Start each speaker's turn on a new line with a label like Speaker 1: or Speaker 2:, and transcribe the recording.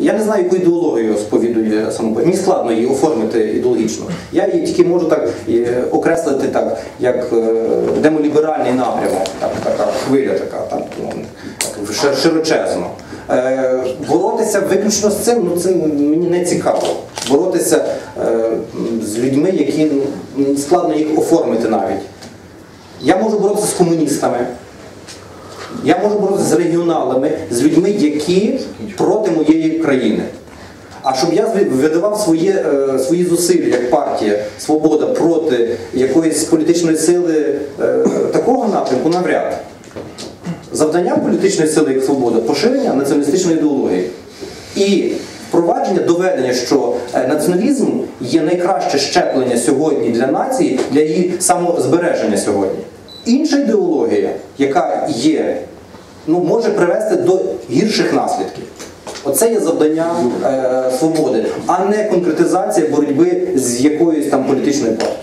Speaker 1: Я не знаю, яку ідеологію сповідує самопоміч. Мені складно її оформити ідеологічно. Я її тільки можу так е, окреслити так, як е, демоліберальний напрямок, так, така хвиля така, так, ну, так широчезно. Е, боротися виключно з цим, ну це мені не цікаво. Боротися з людьми, які ну, складно їх оформити навіть. Я можу боротися з комуністами. Я можу боротися з регіоналами, з людьми, які проти країни. А щоб я видавав свої, е, свої зусилля як партія Свобода проти якоїсь політичної сили е, такого напрямку навряд. Завдання політичної сили як свобода поширення націоналістичної ідеології. І впровадження доведення, що е, націоналізм є найкраще щеплення сьогодні для нації, для її самозбереження сьогодні. Інша ідеологія, яка є, ну, може привести до гірших наслідків. Оце є завдання е, свободи, а не конкретизація боротьби з якоюсь там політичною партією.